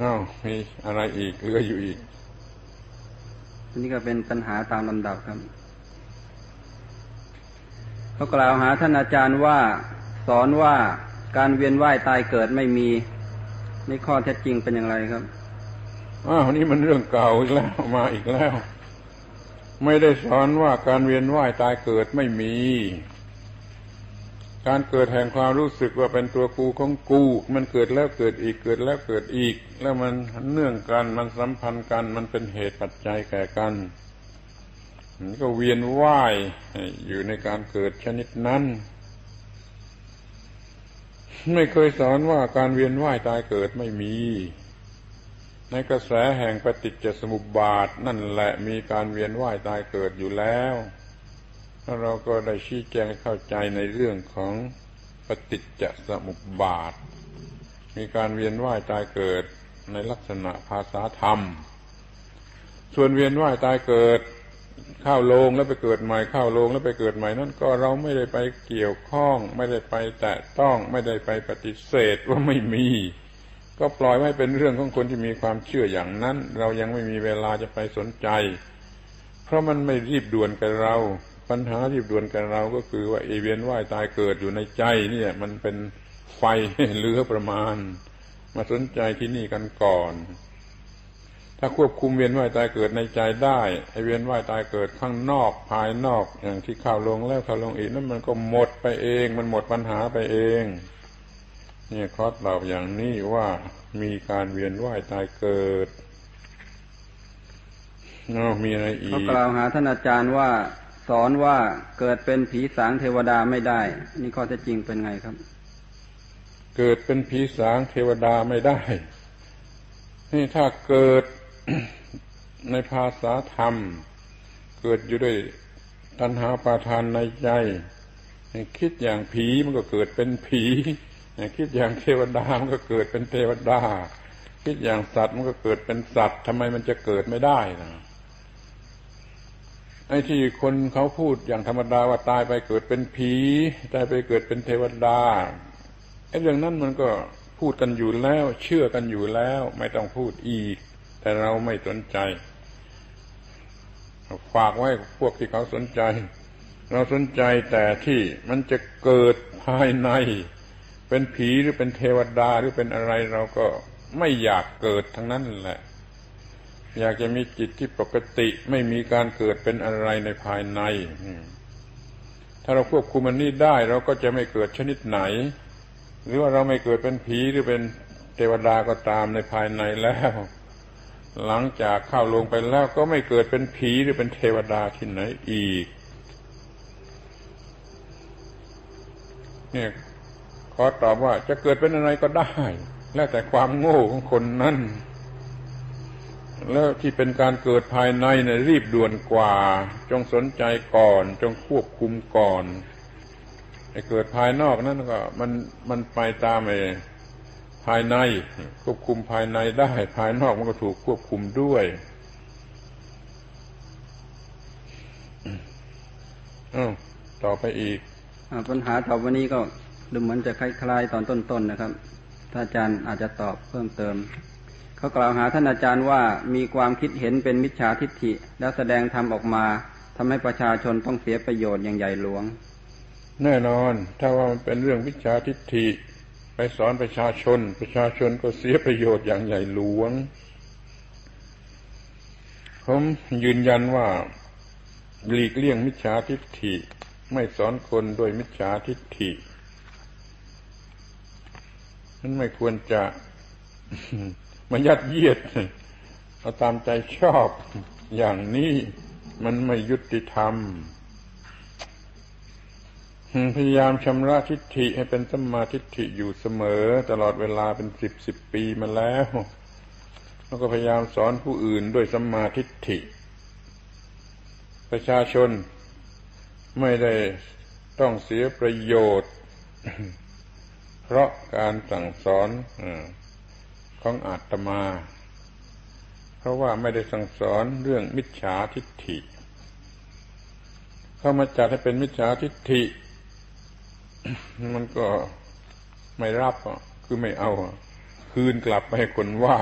อ้าวมีอะไรอีกเหลืออยู่อีกอันนี้ก็เป็นปัญหาตามลำดับครับเขากล่าวหาท่านอาจารย์ว่าสอนว่าการเวียนว่ายตายเกิดไม่มีในข้อเท็จจริงเป็นอย่างไรครับอ้าวนี่มันเรื่องเก่าอีกแล้วมาอีกแล้ว ไม่ได้สอนว่าการเวียนว่ายตายเกิดไม่มี การเกิดแห่งความรู้สึกว่าเป็นตัวกูของกู มันเกิดแล้วเกิดอีกเกิดแล้วเกิดอีก แล้วมันเนื่องกันมันสัมพันธ์กัน มันเป็นเหตุปัจจัยแก่กันมันก็เวียนว่ายอยู่ในการเกิดชนิดนั้น ไม่เคยสอนว่าการเวียนว่ายตายเกิดไม่มี ในกระแสแห่งปฏิจจสมุปบาทนั่นแหละมีการเวียนว่ายตายเกิดอยู่แล้วแล้ว เราก็ได้ชี้แจงเข้าใจในเรื่องของปฏิจจสมุปบาท มีการเวียนว่ายตายเกิดในลักษณะภาษาธรรม ส่วนเวียนว่ายตายเกิดเข้าโลงแล้วไปเกิดใหม่เข้าโลงแล้วไปเกิดใหม่นั่นก็เราไม่ได้ไปเกี่ยวข้อง ไม่ได้ไปแตะต้องไม่ได้ไปปฏิเสธว่าไม่มี ก็ปล่อยไว้เป็นเรื่องของคนที่มีความเชื่ออย่างนั้น เรายังไม่มีเวลาจะไปสนใจ เพราะมันไม่รีบด่วนกับเรา ปัญหารีบด่วนกับเราก็คือว่าเอเวียนว่ายตายเกิดอยู่ในใจเนี่ย มันเป็นไฟเหลือประมาณ มาสนใจที่นี่กันก่อน ถ้าควบคุมเวียนว่ายตายเกิดในใจได้ไอเวียนว่ายตายเกิดข้างนอกภายนอกอย่างที่ข้าวลงแล้วข้าวลงอีกนั่นมันก็หมดไปเอง มันหมดปัญหาไปเอง เนี่ยคอสตอบอย่างนี้ว่ามีการเวียนว่ายตายเกิดอ๋อมีอะไรอีกเขากล่าวหาท่านอาจารย์ว่า สอนว่าเกิดเป็นผีสางเทวดาไม่ได้ นี่ข้อเท็จจริงเป็นไงครับ เกิดเป็นผีสางเทวดาไม่ได้ นี่ถ้าเกิดในภาษาธรรม เกิดอยู่ด้วยตัณหาปาทานในใจ คิดอย่างผีมันก็เกิดเป็นผี คิดอย่างเทวดามันก็เกิดเป็นเทวดา คิดอย่างสัตว์มันก็เกิดเป็นสัตว์ทำไมมันจะเกิดไม่ได้นะ ไอ้ที่คนเขาพูดอย่างธรรมดาว่าตายไปเกิดเป็นผีตายไปเกิดเป็นเทวดาไอ้เรื่องนั้นมันก็พูดกันอยู่แล้ว เชื่อกันอยู่แล้ว ไม่ต้องพูดอีก แต่เราไม่สนใจ ฝากไว้พวกที่เขาสนใจ เราสนใจแต่ที่มันจะเกิดภายใน เป็นผีหรือเป็นเทวดาหรือเป็นอะไรเราก็ไม่อยากเกิดทั้งนั้นแหละ อยากจะมีจิตที่ปกติไม่มีการเกิดเป็นอะไรในภายใน ถ้าเราควบคุมมันนี้ได้เราก็จะไม่เกิดชนิดไหน หรือว่าเราไม่เกิดเป็นผีหรือเป็นเทวดาก็ตามในภายในแล้ว หลังจากเข้าลงไปแล้วก็ไม่เกิดเป็นผีหรือเป็นเทวดาที่ไหนอีก เนี่ยขอตอบว่าจะเกิดเป็นอะไรก็ได้ แล้วแต่ความโง่ของคนนั้น แล้วที่เป็นการเกิดภายในเนี่ยรีบด่วนกว่า จงสนใจก่อน จงควบคุมก่อนไอ้เกิดภายนอกนั่นก็ มันมันไปตามไอ้ภายใน ควบคุมภายในได้ ภายนอกมันก็ถูกควบคุมด้วยอต่อไปอีกอปัญหาต่อวันนี้ก็ดูเหมือนจะคล้ายๆตอนต้นๆนนะครับ ถ้าอาจารย์อาจจะตอบเพิ่มเติม เขากล่าวหาท่านอาจารย์ว่ามีความคิดเห็นเป็นมิจฉาทิฏฐิ แล้วแสดงธรรมออกมาทำให้ประชาชนต้องเสียประโยชน์อย่างใหญ่หลวง แน่นอนถ้าว่ามันเป็นเรื่องมิจฉาทิฏฐิ ไปสอนประชาชน ประชาชนก็เสียประโยชน์อย่างใหญ่หลวง ผมยืนยันว่าหลีกเลี่ยงมิจฉาทิฏฐิ ไม่สอนคนโดยมิจฉาทิฏฐินั้นไม่ควรจะ มายัดเยียดเอาตามใจชอบอย่างนี้มันไม่ยุติธรรม พยายามชำระทิฏฐิให้เป็นสัมมาทิฏฐิอยู่เสมอ ตลอดเวลาเป็นสิบสิบปีมาแล้ว แล้วก็พยายามสอนผู้อื่นด้วยสัมมาทิฏฐิ ประชาชนไม่ได้ต้องเสียประโยชน์ เพราะการสั่งสอน ของอาตมา เพราะว่าไม่ได้สั่งสอนเรื่องมิจฉาทิฏฐิ เข้ามาจัดให้เป็นมิจฉาทิฏฐิ มันก็ไม่รับคือไม่เอา คืนกลับไปให้คนว่า